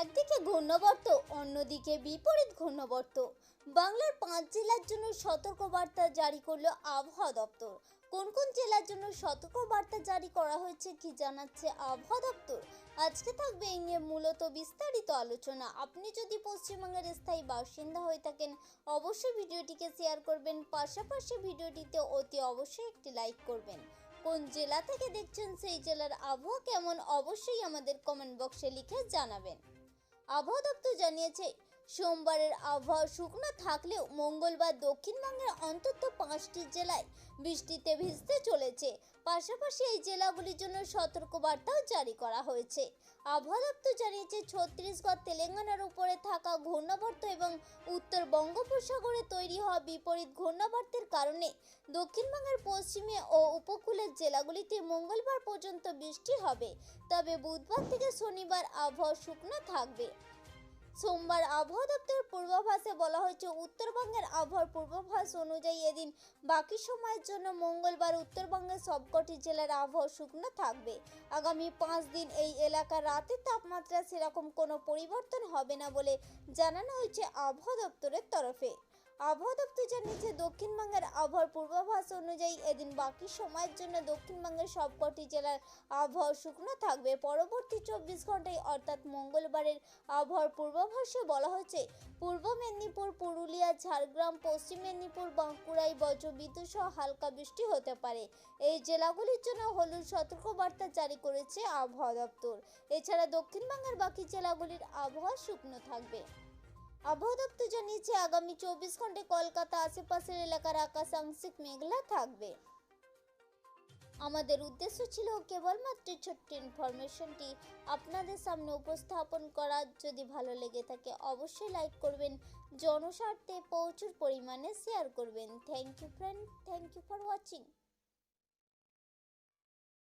একদিকে ঘূর্ণবর্ত, অন্যদিকে বিপরীত ঘূর্ণবর্ত। বাংলার পাঁচ জেলার জন্য সতর্কবার্তা জারি করল আবহাওয়া দপ্তর। কোন কোন জেলার জন্য সতর্কবার্তা জারি করা হয়েছে কি জানাচ্ছে আবহাওয়া দপ্তর? আজকে থাকবে এই নিয়ে মূলত বিস্তারিত আলোচনা। আপনি যদি পশ্চিমবঙ্গের স্থায়ী বাসিন্দা হয়ে থাকেন, অবশ্যই ভিডিওটিকে শেয়ার করবেন। পাশাপাশি ভিডিওটিতে অতি অবশ্যই একটি লাইক করবেন। কোন জেলা থেকে দেখছেন সেই জেলার আবহাওয়া কেমন, অবশ্যই আমাদের কমেন্ট বক্সে লিখে জানাবেন। আবহাওয়া দপ্তর জানিয়েছে সোমবারের আবহাওয়া শুকনো থাকলেও মঙ্গলবার দক্ষিণবঙ্গের অন্তত পাঁচটি জেলায় বৃষ্টিতে ভিজতে চলেছে। পাশাপাশি এই জেলাগুলির জন্য সতর্কবার্তাও জারি করা হয়েছে। আবহাওয়া দপ্তর জানিয়েছে, ছত্তিশগড়, তেলেঙ্গানার উপরে থাকা ঘূর্ণাবর্ত এবং উত্তর বঙ্গোপসাগরে তৈরি হওয়া বিপরীত ঘূর্ণাবর্তের কারণে দক্ষিণবঙ্গের পশ্চিমে ও উপকূলের জেলাগুলিতে মঙ্গলবার পর্যন্ত বৃষ্টি হবে। তবে বুধবার থেকে শনিবার আবহাওয়া শুকনো থাকবে। সোমবার আবহাওয়া দপ্তরের পূর্বাভাসে বলা হয়েছে, উত্তরবঙ্গের আবহাওয়ার পূর্বাভাস অনুযায়ী এদিন বাকি সময়ের জন্য মঙ্গলবার উত্তরবঙ্গের সবকটি জেলার আবহাওয়া শুকনো থাকবে। আগামী পাঁচ দিন এই এলাকার রাতের তাপমাত্রা সেরকম কোনো পরিবর্তন হবে না বলে জানানো হয়েছে আবহাওয়া দপ্তরের তরফে। আবহাওয়া দপ্তর জানিয়েছে দক্ষিণবঙ্গের আবহাওয়ার পূর্বাভাস অনুযায়ী এদিন বাকি সময়ের জন্য দক্ষিণবঙ্গের সবকটি জেলার আবহাওয়া শুকনো থাকবে। পরবর্তী চব্বিশ ঘন্টায় অর্থাৎ মঙ্গলবারের আবহাওয়ার পূর্বাভাসে বলা হয়েছে পূর্ব মেদিনীপুর, পুরুলিয়া, ঝাড়গ্রাম, পশ্চিম মেদিনীপুর বাঁকুড়ায় বজ্রবিদ্যুৎ সহ হালকা বৃষ্টি হতে পারে। এই জেলাগুলির জন্য হলুদ সতর্কবার্তা জারি করেছে আবহাওয়া দপ্তর। এছাড়া দক্ষিণবঙ্গের বাকি জেলাগুলির আবহাওয়া শুকনো থাকবে। আবহাওয়া দপ্তর জানিয়েছে, আগামী চব্বিশ ঘন্টায় কলকাতা আশেপাশের এলাকার আকাশ আংশিক মেঘলা থাকবে। আমাদের উদ্দেশ্য ছিল কেবলমাত্র ছোট্ট ইনফরমেশনটি আপনাদের সামনে উপস্থাপন করা। যদি ভালো লেগে থাকে, অবশ্যই লাইক করবেন, জনস্বার্থে প্রচুর পরিমাণে শেয়ার করবেন। Thank you friend thank you for watching.